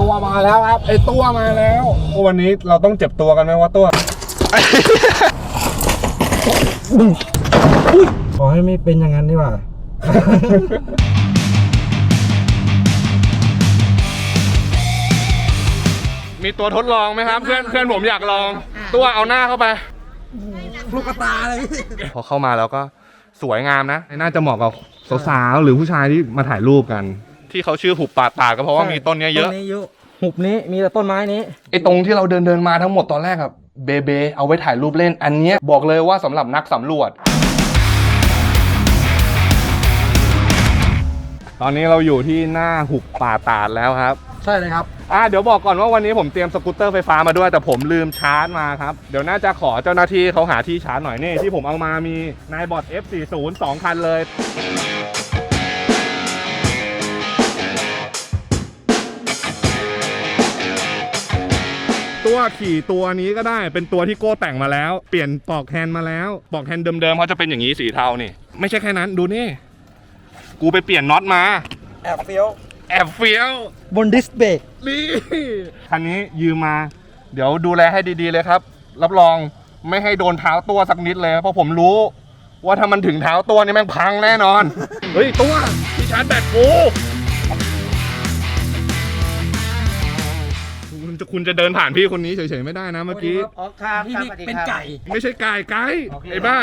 ตัวมาแล้วครับไอตัวมาแล้ววันนี้เราต้องเจ็บตัวกันไหมวะตัวขอให้ไม่เป็นอย่างนั้นดีกว่า มีตัวทดลองไหมครับ เพื่อนเพื่อนผมอยากลอง ตัวเอาหน้าเข้าไปลูกกระตาเลย พอเข้ามาแล้วก็สวยงามนะ น่าจะเหมาะกับสาวๆหรือผู้ชายที่มาถ่ายรูปกัน ที่เขาชื่อหุบป่าตาดก็เพราะว่ามีต้นเนี้ยเยอะต้นนี้เยอะหุบนี้มีแต่ต้นไม้นี้ไอ้ตรงที่เราเดินเดินๆมาทั้งหมดตอนแรกอะเบเบเอาไว้ถ่ายรูปเล่นอันเนี้ยบอกเลยว่าสำหรับนักสำรวจ ตอนนี้เราอยู่ที่หน้าหุบป่าตาดแล้วครับ ใช่เลยครับ อ่าเดี๋ยวบอกก่อนว่าวันนี้ผมเตรียมสกูตเตอร์ไฟฟ้ามาด้วยแต่ผมลืมชาร์จมาครับ เดี๋ยวน่าจะขอเจ้าหน้าที่เขาหาที่ชาร์จหน่อยนี่ที่ผมเอามามีนายบอด F40 2คันเลย ตัวขี่ตัวนี้ก็ได้เป็นตัวที่โก้แต่งมาแล้ว เปลี่ยนปลอกแฮนด์มาแล้วปลอกแฮนด์เดิมๆเขาจะเป็นอย่างนี้สีเทานี่ ไม่ใช่แค่นั้นดูนี่ กูไปเปลี่ยนน็อตมา แอบเฟี้ยวแอบเฟี้ยวบนดิสเบรกนี่คันนี้ยืมมา เดี๋ยวดูแลให้ดีๆเลยครับ รับรองไม่ให้โดนเท้าตัวสักนิดเลย เพราะผมรู้ ว่าถ้ามันถึงเท้าตัวนี่แม่งพังแน่นอน เฮ้ยตัวที่ชาร์จแบตกู คุณจะคุณจะเดินผ่านพี่คนนี้เฉยๆไม่ได้นะเมื่อกี้ อ๋อครับพี่ครับนี่สวัสดีเป็นครับไก่ ไม่ใช่ไก่ไก่ไอ้บ้า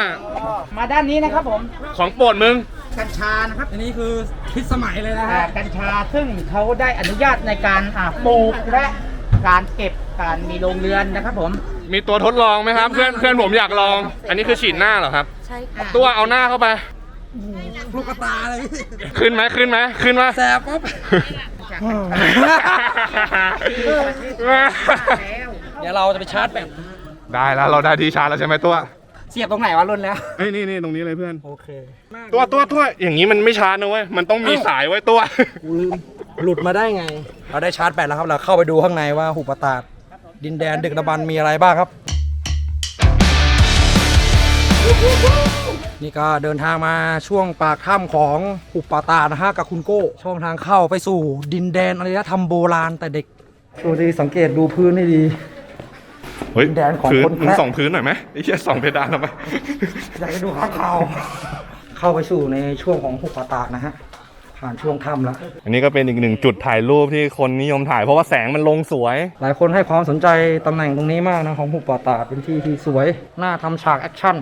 มาด้านนี้นะครับผม ของโปรดมึง กัญชานะครับอันนี้คือพิษสมัยเลยนะอ่าฮะ กัญชาซึ่งเขาได้อนุญาตในการอ่าปลูกและการเก็บการมีโรงเรือนนะครับผม มีตัวทดลองไหมครับ เพื่อนเพื่อนผมอยากลอง อันนี้คือฉีดหน้าเหรอครับ ใช่ค่ะตัวเอาหน้าเข้าไป ลูกกระตาเลย ขึ้นไหมขึ้นไหมขึ้นไหมแสบปั๊บ เดี๋ยวเราจะไปชาร์จแบตได้แล้วเราได้ที่ชาร์จแล้วใช่ไหมตัว เสียบตรงไหนวะรุ่นแล้ว เอ้ยนี่นี่ตรงนี้เลยเพื่อน โอเคตัวตัวตัวอย่างนี้มันไม่ชาร์จนะเว้ย มันต้องมีสายไว้ตัวกูลืมหลุดมาได้ไง เราได้ชาร์จแบตแล้วครับ เราเข้าไปดูข้างในว่าหุบปะตาดดินแดนดึกดำบรรพ์มีอะไรบ้างครับ นี่ก็เดินทางมาช่วงปากถ้ำของหุบป่าตาดนะฮะกับคุณโก้ ช่องทางเข้าไปสู่ดินแดนอารยธรรมโบราณแต่เด็กดูดีสังเกตดูพื้นให้ดี เฮ้ยแดนของพื้นคนแคระ มึงส่องพื้นหน่อยไหมไอ้เหี้ยส่องเพดานทำไม อยากจะดูข้างเขาเข้าไปสู่ในช่วงของหุบป่าตาดนะฮะ ผ่านช่วงถ้ำแล้ว อันนี้ก็เป็นอีกหนึ่งจุดถ่ายรูปที่คนนิยมถ่ายเพราะว่าแสงมันลงสวย หลายคนให้ความสนใจตำแหน่งตรงนี้มากนะ ของหุบป่าตาดเป็นที่ที่สวย น่าทำฉากแอคชั่น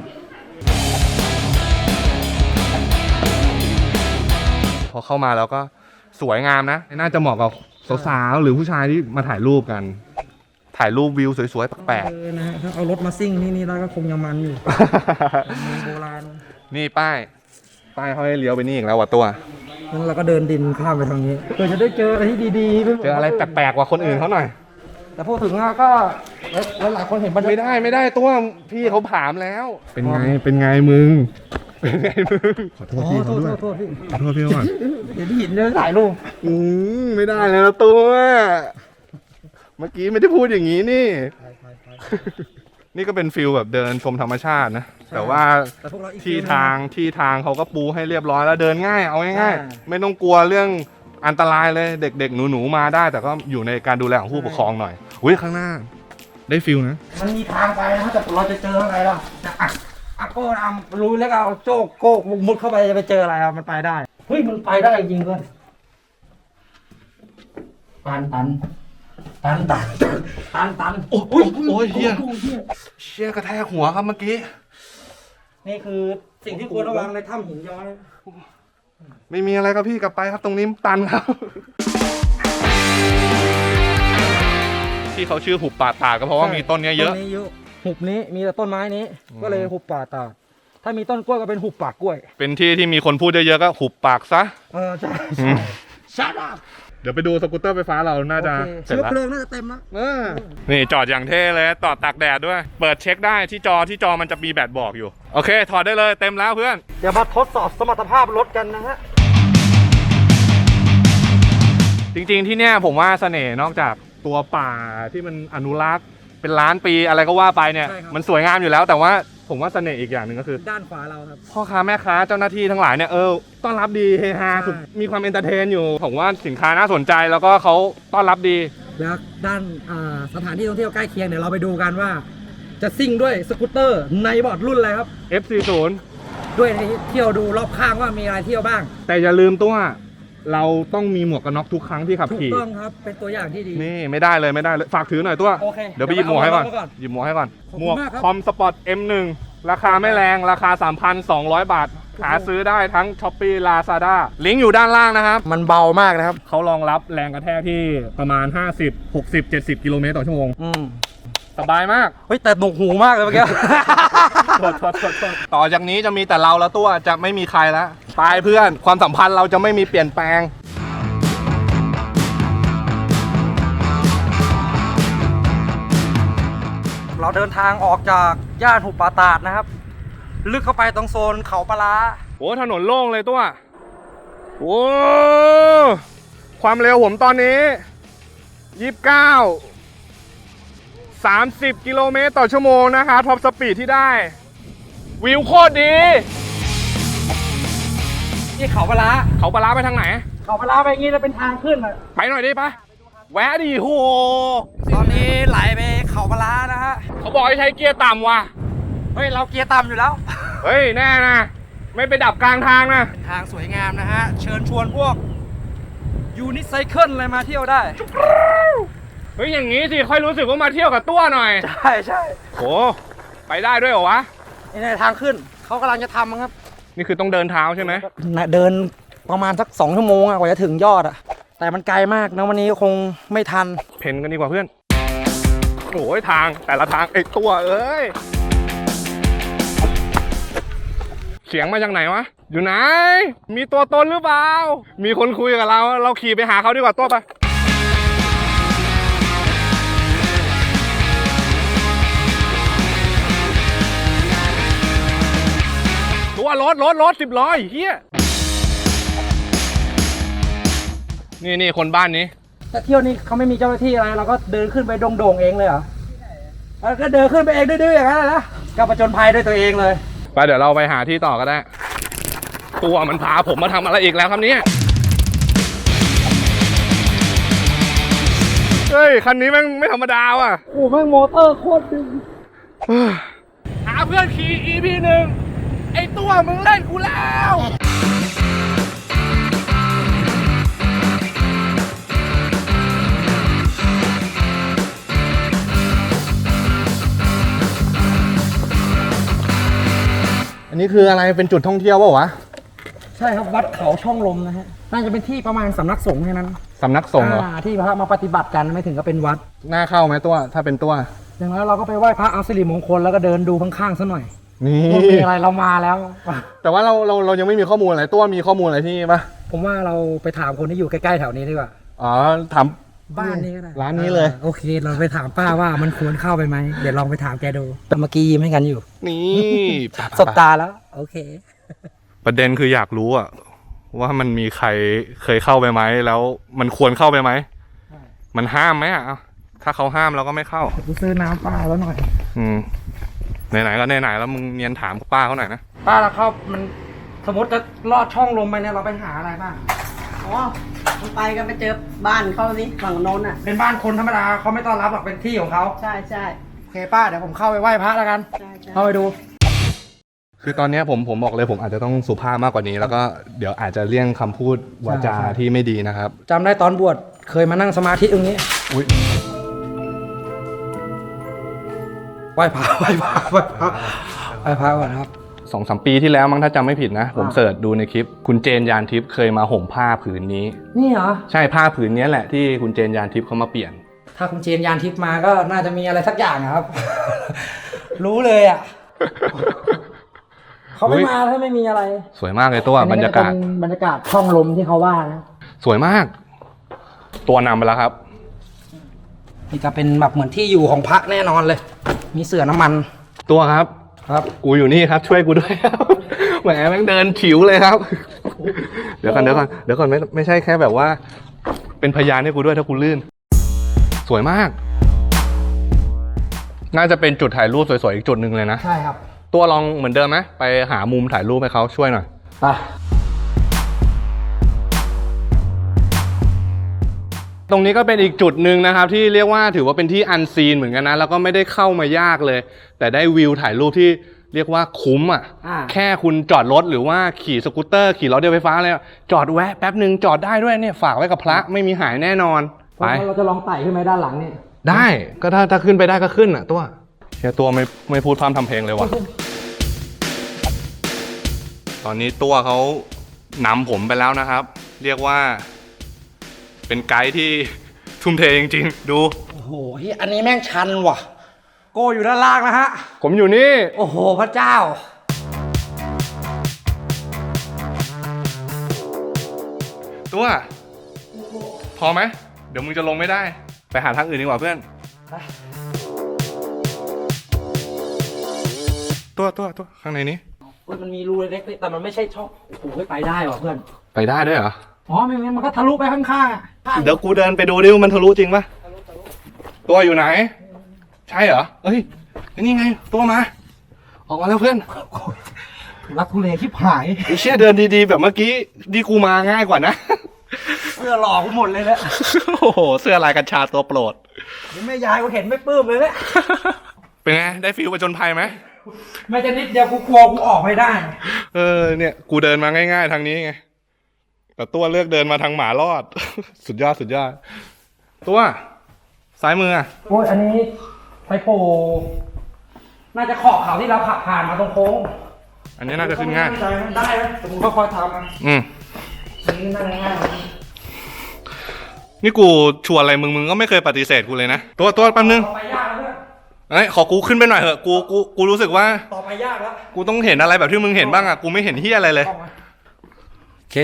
พอเข้ามาแล้วก็สวยงามนะ น่าจะเหมาะกับสาวๆหรือผู้ชายที่มาถ่ายรูปกัน ถ่ายรูปวิวสวยๆแปลกเออนะฮะถ้าเอารถมาซิ่งที่นี่แล้วก็คงยังมันอยู่ๆเมืองโบราณนี่ป้าย ป้ายเขาให้เลี้ยวไปนี่อีกแล้วว่ะตัว งั้นเราก็เดินดินข้ามไปทางนี้เพื่อจะได้เจออะไรที่ดีๆปหมดเจออะไรแปลกๆกว่าคนอื่นเขาหน่อย แต่พูดถึงอะก็หลายๆคนเห็นบรรไม่ยากาศได้ไม่ได้ตัวพี่เขาถามแล้ว เป็นไงเป็นไงมึง เป็นไงมึงขอโทษอ๋อพี่โทเขาษด้วยโทษโทษพี่ขอโทษพี่เขาก่อนเดี๋ยวที่หินเนี่ยถ่ายรูปอืมไม่ได้เลยนะตัวเมื่อกี้ไม่ได้พูดอย่างนี้นี่ นี่ก็เป็นฟิลแบบเดินชมธรรมชาตินะ แต่ว่าแต่พวกเราอีกที่ทางที่ทางเขาก็ปูให้เรียบร้อยแล้วเดินง่ายเอาง่ายอ่าๆไม่ต้องกลัวเรื่องอันตรายเลยเด็กๆ หนูๆมาได้ แต่ก็อยู่ในการดูแลของผู้ปกครองหน่อยอุ้ยข้างหน้า ได้ฟิลนะ มันมีทางไปนะแต่เราจะเจออะไรล่ะอะอะ โก้ทำรู้แล้วก็เอาโจ๊กโก้มุดเข้าไปจะไปเจออะไรอะมันไปได้เฮ้ยมันไปได้จริงเพื่อนตันตันตันตันตันตันโอ้ยโอ้ยเฮียเชี่ยกระแทกหัวครับเมื่อกี้ นี่คือสิ่งที่ควรระวังในถ้ำหินย้อยไม่มีอะไรครับพี่กลับไปครับตรงนี้ตันครับที่เขาชื่อหุบป่าตาดก็เพราะว่ามีต้นเนี้ยเยอะต้นนี้เยอะ หุบนี้มีแต่ต้นไม้นี้อืมก็เลยหุบป่าตาดถ้ามีต้นกล้วยก็เป็นหุบป่ากล้วย เป็นที่ที่มีคนพูดเยอะๆก็หุบปากซะ เออใช่อืใช่มชัดอะเดี๋ยวไปดูสกูตเตอร์ไฟฟ้าเราน่าจะโอเคเสร็จเชื้อแล้วเพลิงน่าจะเต็มแล้วเออนี่จอดอย่างเท่เลยต่อตากแดดด้วย เปิดเช็คได้ที่จอที่จอมันจะมีแบตบอกอยู่ โอเค ถอดได้เลยเต็มแล้วเพื่อน เดี๋ยวมาทดสอบสมรรถภาพรถกันนะฮะ จริงๆที่เนี่ยผมว่าเสน่ห์นอกจากตัวป่าที่มันอนุรักษ์ เป็นล้านปีอะไรก็ว่าไปเนี่ย ใช่ครับ มันสวยงามอยู่แล้ว แต่ว่าผมว่าเสน่ห์อีกอย่างหนึ่งก็คือ ด้านขวาเราครับ พ่อค้าแม่ค้าเจ้าหน้าที่ทั้งหลายเนี่ยเออต้อนรับดีเฮฮาใช่ สุดมีความเอนเตอร์เทนอยู่ ผมว่าสินค้าน่าสนใจแล้วก็เขาต้อนรับดี แล้วด้านอ่าสถานที่ท่องเที่ยวใกล้เคียงเดี๋ยวเราไปดูกันว่า จะซิ่งด้วยสกูตเตอร์ในบอร์ดรุ่นอะไรครับ F40 ด้วยเที่ยวดูรอบข้างว่ามีอะไรเที่ยวบ้าง แต่อย่าลืมตัว เราต้องมีหมวกกันน็อกทุกครั้งที่ขับถูกขี่ ต้องครับ เป็นตัวอย่างที่ดี นี่ไม่ได้เลยไม่ได้เลยฝากถือหน่อยตัวโอเคเดี๋ยวไปหยิบหมวกให้ก่อนเดี๋ยวไปเอาหมวกก่อนหยิบหมวกให้ก่อนขอบหคุมวกณมากครับคอมสปอร์ต M1 ราคาไม่แรงราคา 3,200 บาท หาซื้อได้ทั้ง s h อ p e e Lazada ลิงก์อยู่ด้านล่างนะครับ มันเบามากนะครับ เขารองรับแรงกระแทกที่ประมาณ 50 60 70 กิโลเมตรต่อชั่วโมง อืม สบายมาก เฮ้ยแต่หนวกหูมากเลยเมื่อกี้ โทษโทษโทษโทษต่อจากนี้จะมีแต่เราแล้วตัวจะไม่มีใครแล้วตายเพื่อนความสัมพันธ์เราจะไม่มีเปลี่ยนแปลง เราเดินทางออกจากย่านหุบป่าตาดนะครับ ลึกเข้าไปตรงโซนเขาปลาร้าโอ้ถนนโล่งเลยตัว โอ้ ความเร็วผมตอนนี้29 30 กิโลเมตรต่อชั่วโมงนะคะท็อปสปีดที่ได้ วิวโคตรดีที่เขาปลาร้าเขาปลาร้าไปทางไหน เขาปลาร้าไปอย่างนี้แล้วเป็นทางขึ้นอะไปหน่อยดิปะแวะดิโหตอนนี้ไหลไปเขาปลาร้านะฮะ เขาบอกให้ใช้เกียร์ต่ำว่ะ เฮ้ย เราเกียร์ต่ำอยู่แล้ว เฮ้ย แน่นะ ไม่ไปดับกลางทางนะทางสวยงามนะฮะ เชิญชวนพวกยูนิไซเคิลอะไรมาเที่ยวได้ เฮ้ยอย่างนี้สิค่อยรู้สึกว่ามาเที่ยวกับตัวหน่อยใช่ใช่โหไปได้ด้วยเหรอวะนี่ในทางขึ้น เขากำลังจะทำครับนี่คือต้องเดินเท้าใช่ไหมนะเดินประมาณสักสองชั่วโมงอะกว่าจะถึงยอดอะแต่มันไกลมากนะวันนี้คงไม่ทัน เพนกันดีกว่าเพื่อนโอ้ยทางแต่ละทางไอ้ตัวเอ้ยเสียงมาจากไหนวะอยู่ไหน มีตัวตนหรือเปล่า มีคนคุยกับเรา เราขี่ไปหาเขาดีกว่าตัวไป รถรถรถสิบล้อไอ้เฮียนี่นี่คนบ้านนี้ แต่เที่ยวนี้เขาไม่มีเจ้าหน้าที่อะไรเราก็เดินขึ้นไปโด่งๆเองเลยเหรอแล้วก็เดินขึ้นไปเองดื้อๆอย่างนั้นเลยนะก็ประจนภัยด้วยตัวเองเลย ไปเดี๋ยวเราไปหาที่ต่อก็ได้ ตัวมันพาผมมาทำอะไรอีกแล้วครับเนี่ยเฮ้ย คันนี้แม่งไม่ธรรมดาว่ะ โอ้แม่งโมเตอร์โคตรดึง หาเพื่อนขี่ EP หนึ่ง ไอตัวมึงเล่นกูแล้วอันนี้คืออะไรเป็นจุดท่องเที่ยวเปล่าวะใช่ครับวัดเขาช่องลมนะฮะน่าจะเป็นที่ประมาณสำนักสงฆ์แค่นั้นสำนักสงฆ์เหรออ่าที่พระมาปฏิบัติกันไม่ถึงก็เป็นวัดน่าเข้าไหมตัว ถ้าเป็นตัว อย่างนั้นเราก็ไปไหว้พระเอาสิริมงคลแล้วก็เดินดูข้างๆซะหน่อย นี่ ว่ามีอะไรเรามาแล้ว แต่ว่าเราเราเรายังไม่มีข้อมูลอะไรตัวมีข้อมูลอะไรที่นี่ปะผมว่าเราไปถามคนที่อยู่ใกล้ๆแถวนี้ดีกว่า อ๋อถาม บ้านนี้ก็ได้ร้านนี้เลย อ่าโอเค เราไปถามป้าว่ามันควรเข้าไปไหม เดี๋ยวลองไปถามแกดูแต่เมื่อกี้ยิ้มให้กันอยู่ นี่สบตาแล้ว โอเค ประเด็นคืออยากรู้อะว่ามันมีใครเคยเข้าไปไหมแล้ว มันควรเข้าไปไหมมันห้ามไหมอะเอาถ้าเขาห้ามเราก็ไม่เข้า กูซื้อน้ำป้าแล้วหน่อย อืม ไหนๆก็ไหนๆแล้วมึงเนียนถามป้าเขาหน่อยนะป้าแล้วเข้ามันสมมติจะลอดช่องลมไปเนี่ยเราไปหาอะไรบ้าง อ๋อมันไปกันไปเจอบ้านเขาสิฝั่งโน้นอะ เป็นบ้านคนธรรมดาเขาไม่ต้อนรับหรอกเป็นที่ของเขาใช่ใช่โอเคป้าเดี๋ยวผมเข้าไปไหว้พระแล้วกัน ใช่ใช่เข้าไปดู คือตอนเนี้ยผมผมบอกเลยผมอาจจะต้องสุภาพมากกว่านี้ แล้วก็เดี๋ยวอาจจะเลี่ยงคำพูดวาจาใช่ใช่ ที่ไม่ดีนะครับจำได้ตอนบวชเคยมานั่งสมาธิตรงนี้ อุ้ย ไหว้พระไหว้พระไหว้พระไหว้พระก่อนนะครับสองสามปีที่แล้วมั้งถ้าจำไม่ผิดนะ ผมเสิร์ชดูในคลิป คุณเจนยานทิพย์เคยมาห่มผ้าผืนนี้ นี่เหรอ ใช่ผ้าผืนนี้แหละที่คุณเจนยานทิพย์เขามาเปลี่ยน ถ้าคุณเจนยานทิพย์มาก็น่าจะมีอะไรสักอย่างอะครับ รู้เลยอะเขาไม่เฮ้ยมาถ้าไม่มีอะไร สวยมากเลยตัวบรรยากาศอันนี้เป็นบรรยากาศช่องลมที่เขาว่านะสวยมาก ตัวนำไปแล้วครับ นี่ก็เป็นแบบเหมือนที่อยู่ของพระแน่นอนเลย มีเสือน้ำมันตัวครับ ครับกูอยู่นี่ครับ ช่วยกูด้วยครับแหมแม่งเดินฉิวเลยครับ เดี๋ยวก่อนเดี๋ยวก่อนเดี๋ยวก่อนไม่ไม่ใช่แค่แบบว่า เป็นพยานให้กูด้วยถ้ากูลื่น สวยมาก น่าจะเป็นจุดถ่ายรูปสวยๆอีกจุดหนึ่งเลยนะ ใช่ครับ ตัวลองเหมือนเดิมไหมไปหามุมถ่ายรูปให้เขาช่วยหน่อยไป ตรงนี้ก็เป็นอีกจุดหนึ่งนะครับ ที่เรียกว่าถือว่าเป็นที่อันซีนเหมือนกันนะแล้วก็ไม่ได้เข้ามายากเลย แต่ได้วิวถ่ายรูปที่เรียกว่าคุ้มอะ อ่า แค่คุณจอดรถหรือว่าขี่สกูตเตอร์ ขี่รถเดียวไฟฟ้าอะไรอะจอดแวะแป๊บหนึ่งจอดได้ด้วยเนี่ยฝากไว้กับพระไม่มีหายแน่นอนไปเราจะลองไต่ขึ้นไหมด้านหลังนี่ได้ก็ถ้าถ้าขึ้นไปได้ก็ขึ้นอะตัวเฮียตัวไม่ไม่พูดพร่ำทำเพลงเลยว่ะ ตอนนี้ตัวเขานำผมไปแล้วนะครับ เรียกว่า เป็นไกด์ที่ทุ่มเทจริงๆ ดู โอ้โหเฮ้ยอันนี้แม่งชันว่ะ โกอยู่ด้านล่างนะฮะ ผมอยู่นี่ โอ้โห พระเจ้า ตัว พอไหม เดี๋ยวมึงจะลงไม่ได้ ไปหาทางอื่นดีกว่าเพื่อน ตัวตัวตัวข้างในนี้ เฮ้ยมันมีรูเล็กๆแต่มันไม่ใช่ช่องโอ้โหไม่ไปได้ว่ะเพื่อน ไปได้ด้วยเหรอ อ๋อไม่งั้นมันก็ทะลุไปข้างๆอะเดี๋ยวกูเดินไปดูดิว่ามันทะลุจริงปะตัวอยู่ไหน ใช่เหรอเอ้ยนี่ไง ตัวมา ออกมาแล้วเพื่อนรักทุเลที่ผายไอ้เชี่ยเดินดีๆ แบบเมื่อกี้ดีกูมาง่ายกว่านะ เสื้อหลอกกูหมดเลยแหละโอ้โห เสื้อลายกัญชาตัวโปรดเดี๋ยวแม่ยายกูเห็นไม่ปลื้มเลยแหละเป็นไง ได้ฟิลประจนภัยไหมแม่จะนิดเดียวกูกลัวกูออกไม่ได้ เออเนี่ย กูเดินมาง่าย ๆ ทางนี้ไง แต่ตัวเลือกเดินมาทางหมารอด สุดยอดสุดยอด ตัวซ้ายมืออะโอ้ยอันนี้ไปโผล่น่าจะขอบเขาที่เราขับผ่านมาตรงโค้งอันนี้น่าจะขึ้นง่าย ได้ไหมได้ไหมแต่มึงค่อยๆทำนะอืมอันนี้น่าจะง่ายนี่กูชวนอะไรมึงมึงก็ไม่เคยปฏิเสธกูเลยนะ ตัวตัวแป๊บนึงต่อไปยากแล้วเพื่อนเอ้ยขอกูขึ้นไปหน่อยเถอะกูกูกูรู้สึกว่า ต่อไปยากแล้ว กูต้องเห็นอะไรแบบที่มึงเห็นบ้างอะกูไม่เห็นเฮียอะไรเลย โอเค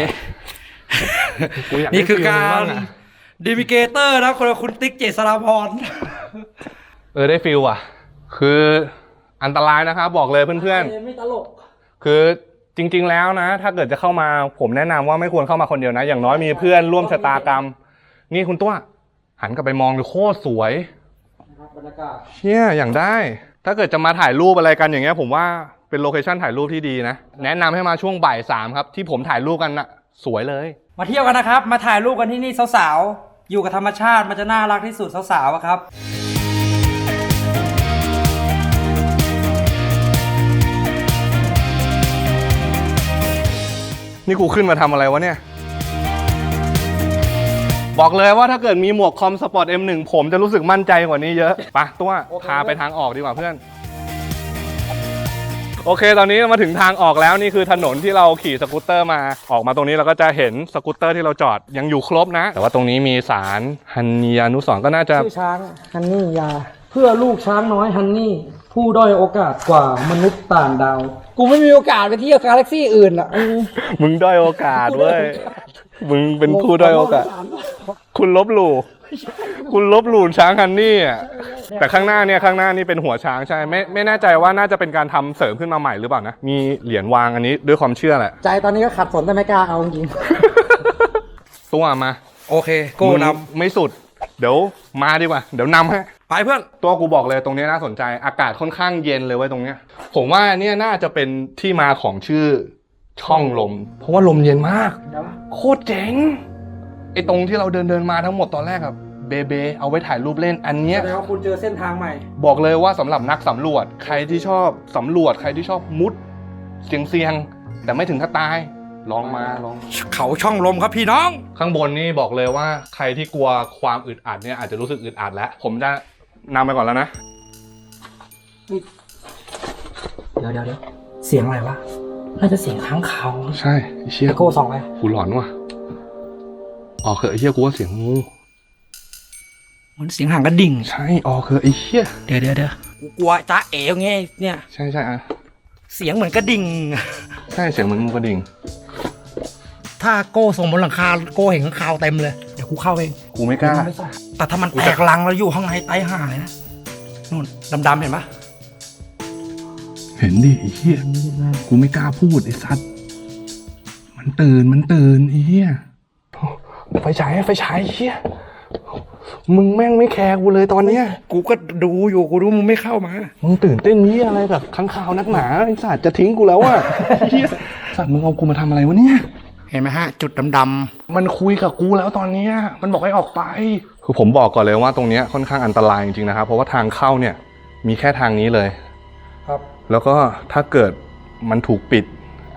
กูอยากนี่คือได้ฟิลกามึงรบ้างอะ ดิมิเกเตอร์นะคนคุณติ๊กเจษราพร เออได้ฟิลอะ คืออันตรายนะครับบอกเลยเพื่อนไม่ตลกๆคือจริง ๆ แล้วนะ ถ้าเกิดจะเข้ามาผมแนะนำว่าไม่ควรเข้ามาคนเดียวนะ อย่างน้อยมีเพื่อนร่วมชะตากรรม นี่คุณตัวหันกลับไปมองดูโคตรสวยบรรยากาศเชี่ยอย่างได้ ถ้าเกิดจะมาถ่ายรูปอะไรกันอย่างเงี้ย ผมว่าเป็นโลเคชั่นถ่ายรูปที่ดีนะ แนะนำให้มาช่วงบ่ายสามครับ ที่ผมถ่ายรูปกันนะ สวยเลย มาเที่ยวกันนะครับ มาถ่ายรูปกันที่นี่สาวๆ อยู่กับธรรมชาติมันจะน่ารักที่สุดสาวๆอะครับ นี่กูขึ้นมาทำอะไรวะเนี่ย บอกเลยว่าถ้าเกิดมีหมวกคอมสปอร์ต M1 ผมจะรู้สึกมั่นใจกว่านี้เยอะไปะตัวโอเคพาไปทางออกดีกว่าเพื่อน โอเค ตอนนี้มาถึงทางออกแล้วนี่คือถนนที่เราขี่สกูตเตอร์มาออกมาตรงนี้เราก็จะเห็นสกูตเตอร์ที่เราจอดยังอยู่ครบนะ แต่ว่าตรงนี้มีสารฮันนียานุสรณ์ก็น่าจะชื่อช้างฮันนี่ยา เพื่อลูกช้างน้อยฮันนี่ ผู้ด้อยโอกาสกว่ามนุษย์ต่างดาว กูไม่มีโอกาสไปเที่ยวกาแล็กซี่อื่นอะมึงด้อยโอกาสเว้ยมึงเป็นผู้ด้อยโอกาส คุณลบหลู่ คุณลบหลู่ช้างฮันนี่อะแต่ข้างหน้าเนี่ยข้างหน้านี่เป็นหัวช้างใช่ไม่ไม่แน่ใจว่าน่าจะเป็นการทำเสริมขึ้นมาใหม่หรือเปล่านะมีเหรียญวางอันนี้ด้วยความเชื่อแหละ ใจตอนนี้ก็ขัดสนแต่ไม่กล้าเอาจริงตัวมาโอเค โกนมึงไม่สุด เดี๋ยวมาดีกว่า เดี๋ยวนำให้ำไปเพื่อนตัวกูบอกเลยตรงนี้น่าสนใจ อากาศค่อนข้างเย็นเลยไว้ยตรงเนี้ย ผมว่าเนี่ยน่าจะเป็นที่มาของชื่อช่องลม เพราะว่าลมเย็นมาก โคตรเจ๋งไอ้ ตรงที่เราเดินเดินๆมาทั้งหมดตอนแรกอะเบเบเอาไว้ถ่ายรูปเล่นอันเนี้ยแสดงว่าคุณเจอเส้นทางใหม่ บอกเลยว่าสำหรับนักสำรวจใครที่ชอบสำรวจใครที่ชอบมุด เสียงเสียงๆแต่ไม่ถึงกับตาย ลองมาลอง เขาช่องลมครับพี่น้อง ข้างบนนี่บอกเลยว่าใครที่กลัวความอึดอัดเนี่ยอาจจะรู้สึกอึดอัดแล้ว ผมจะนำไปก่อนแล้วนะ เดี๋ยวเดี๋ยวเดี๋ยวเสียงอะไรวะ น่าจะเสียงค้างคาวใช่ไอ้เชี่ยไอโก้ส่องไปกูหลอนว่ะ อ๋อเคยไอ้เชี่ยกูว่าเสียงงูเหมือนเสียงห่างกระดิ่ง ใช่อ๋อเคยไอ้เชี่ยเดี๋ยวเดี๋ยวเดี๋ยวกูกลัวจ้าเอ๋ไงเนี่ย ใช่ใช่อะเสียงเหมือนกระดิ่ง ใช่เสียงเหมือนงูกระดิ่งถ้าโก้ส่งบนหลังคาโก้เห็นข้างคาวเต็มเลย เดี๋ยวกูเข้าเอง กูไม่กล้า แต่ถ้ามันแตกลังแล้วอยู่ข้างในไตห่าเลยนะนู่นดำๆเห็นปะเห็นดิไอ้เชี่ยกูไม่กล้าพูดไอ้สัตว์มันตื่นมันตื่นไอ้เหี้ย ไฟฉายไฟฉายไอ้เหี้ยมึงแม่งไม่แคร์กูเลยตอนเนี้ย กูก็ดูอยู่กูรู้มึงไม่เข้ามา มึงตื่นเต้นนี้ยอะไรแบบข้างข่าวนักหนาไอ้สัตว์จะทิ้งกูแล้วอะเหี้ยสัตว์มึงเอากูมาทำอะไรวะเนี่ย เห็นไหมฮะ จุดดำมันคุยกับกูแล้วตอนเนี้ยมันบอกให้ออกไป คือผมบอกก่อนเลยว่าตรงเนี้ยค่อนข้างอันตรายจริงๆนะครับ เพราะว่าทางเข้าเนี่ยมีแค่ทางนี้เลยๆครับ แล้วก็ถ้าเกิดมันถูกปิด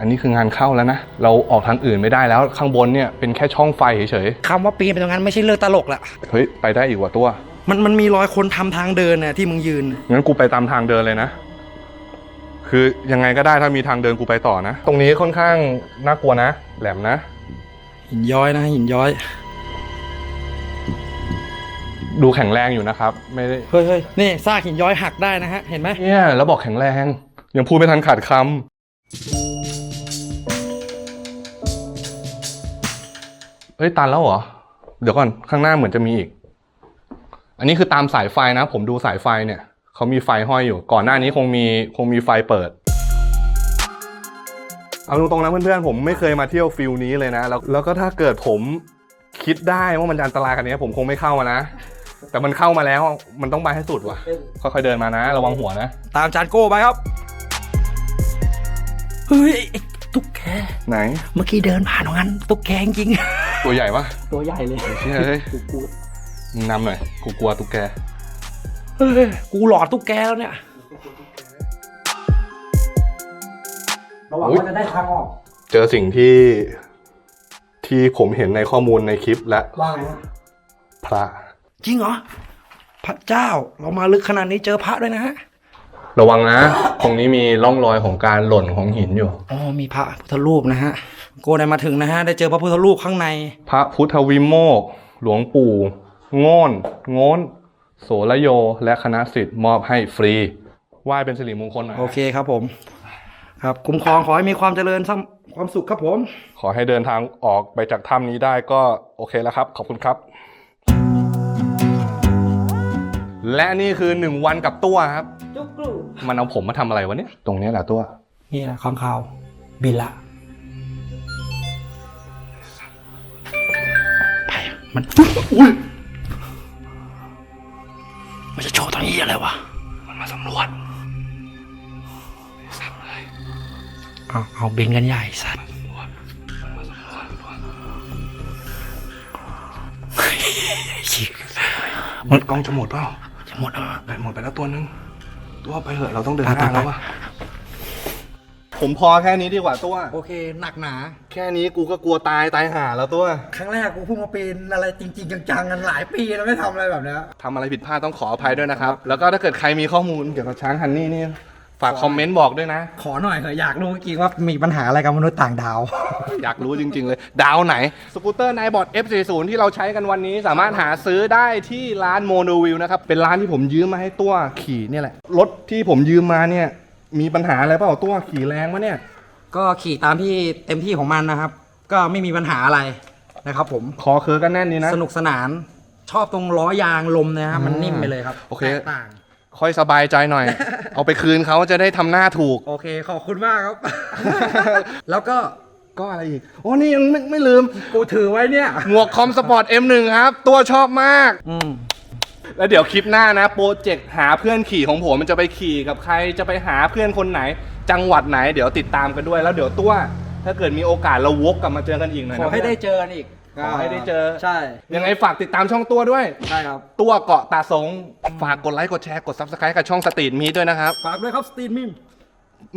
อันนี้คืองานเข้าแล้วนะ เราออกทางอื่นไม่ได้แล้วข้างบนเนี่ยเป็นแค่ช่องไฟเฉยคำว่าปีนไปตรงนั้นไม่ใช่เรื่องตลกละๆเฮ้ยไปได้อีกว่าตัวมันมันมีรอยคนทำทางเดินน่ะที่มึงยืน งั้นกูไปตามทางเดินเลยนะ คือยังไงก็ได้ถ้ามีทางเดินกูไปต่อนะ ตรงนี้ค่อนข้างน่ากลัวนะ แหลมนะ หินย้อยนะหินย้อย ดูแข็งแรงอยู่นะครับ ไม่ได้เฮ้ยเฮ้ยนี่ซากหินย้อยหักได้นะฮะ เห็นไหมเนี่ยแล้วบอกแข็งแรง ยังพูดไม่ทันขาดคำ ฮ้ยตันแล้วเหรอ เดี๋ยวก่อนข้างหน้าเหมือนจะมีอีก อันนี้คือตามสายไฟนะ ผมดูสายไฟเนี่ยเขามีไฟห้อยอยู่ ก่อนหน้านี้คงมีคงมีไฟเปิด เอาตรงๆนะเพื่อนๆผมไม่เคยมาเที่ยวฟิลนี้เลยนะ แล้วแล้วก็ถ้าเกิดผมคิดได้ว่ามันจะอันตรายกันนี้ผมคงไม่เข้ามานะ แต่มันเข้ามาแล้วมันต้องไปให้สุดว่ะ ค่อยๆเดินมานะ ระวังหัวนะ ตามจานโก้ไปครับ เฮ้ยไอ้ตุ๊กแกไหน เมื่อกี้เดินผ่านตรงนั้นตุ๊กแกจริง ตัวใหญ่ปะตัวใหญ่เลยเชี่ยเฮ้ยมึงนำหน่อย กูกลัวตุ๊กแก เฮ้ย กูหลอดตุ๊กแกแล้วเนี่ย ระหวังว่าจะได้ทางออก เจอสิ่งที่ที่ผมเห็นในข้อมูลในคลิปและว่าไงฮะพระ จริงเหรอ พระเจ้า เรามาลึกขนาดนี้เจอพระด้วยนะฮะ ระวังนะ ตรงนี้มีร่องรอยของการหล่นของหินอยู่ อ๋อมีพระพุทธรูปนะฮะ โกได้มาถึงนะฮะ ได้เจอพระพุทธรูปข้างใน พระพุทธวิโมกข์หลวงปู่โง่นโง้น โสระโย และคณะสิทธิ์มอบให้ฟรี ไหว้เป็นสิริมงคลหน่อยโอเคครับผม ครับคุ้มครองขอให้มีความเจริญสำความสุขครับผม ขอให้เดินทางออกไปจากถ้ำนี้ได้ก็โอเคแล้วครับ ขอบคุณครับ และนี่คือหนึ่งวันกับตัวครับ จุกรูมันเอาผมมาทำอะไรวะเนี่ย ตรงนี้แหละตัว นี่แหละข้างข่าว บินละไปมันอุ้ยมันจะโชว์ตรงนี้อะไรวะ มันมาสำรวจเอาเอาบินกันใหญ่สัตว์มันกล้องจะหมดเปล่าจะหมดแล้วแบตหมดไปแล้วตัวนึง ตัวไปเถอะเราต้องเดินไปหน้าไปแล้ววะผมพอแค่นี้ดีกว่าตัว โอเค หนักหนา แค่นี้กูก็กลัวตายตายห่าแล้วตัว ครั้งแรกกูเพิ่งมาปีนอะไรจริง ๆ จังๆกันหลายปีแล้วไม่ทำอะไรแบบเนี้ยทำอะไรผิดพลาดต้องขออภัยด้วยนะครับ แล้วก็ถ้าเกิดใครมีข้อมูลเกี่ยวกับช้างฮันนี่นี่ ฝากคอมเมนต์บอกด้วยนะ ขอหน่อยเถอะอยากรู้จริงๆว่ามีปัญหาอะไรกับมนุษย์ต่างดาว อยากรู้จริง ๆ เลย ดาวไหน สกูตเตอร์ไนบอด F40 ที่เราใช้กันวันนี้สามารถหาซื้อได้ที่ร้านโมโนวิวนะครับ เป็นร้านที่ผมยืมมาให้ตัวขี่เนี่ยแหละ รถที่ผมยืมมาเนี่ย มีปัญหาอะไรเปล่าตัวขี่แรงวะเนี่ย ก็ขี่ตามที่เต็มที่ของมันนะครับ ก็ไม่มีปัญหาอะไรนะครับผม คอเคือกันแน่นดีนะ สนุกสนาน ชอบตรงล้อยางลมนะครับ มันนิ่มไปเลยครับโอเค แตกต่าง ค่อยสบายใจหน่อย เอาไปคืนเขาจะได้ทำหน้าถูก โอเคขอบคุณมากครับ แล้วก็ก็อะไรอีก โอ้นี่ยังไม่ไม่ลืม กูถือไว้เนี่ย หมวกคอมสปอร์ต M1 ครับ ตัวชอบมาก อืม แล้วเดี๋ยวคลิปหน้านะ โปรเจกต์หาเพื่อนขี่ของผมมันจะไปขี่กับใครจะไปหาเพื่อนคนไหน จังหวัดไหน เดี๋ยวติดตามกันด้วยแล้วเดี๋ยวตัว ถ้าเกิดมีโอกาสเราวกกลับมาเจอกันอีกหน่อยขอนะให้ได้เจอกันอีก ขอให้ได้เจอ ใช่ ยังไงฝากติดตามช่องตัวด้วย ใช่ครับ ตัวเกาะตาสง ฝากกดไลค์กดแชร์กด subscribe กับช่องสตรีทมีด้วยนะครับ ฝากด้วยครับสตรีทมิม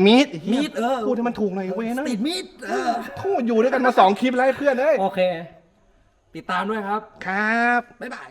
มีดมีดเออพูดให้มันถูกหน่อยเว้ยสนะตรีทมิดเออทูดอยู่ด้วยกันมาสองคลิปแล้วให้เพื่อนเอ้ยโอเค ติดตามด้วยครับ ครับ บ๊ายบาย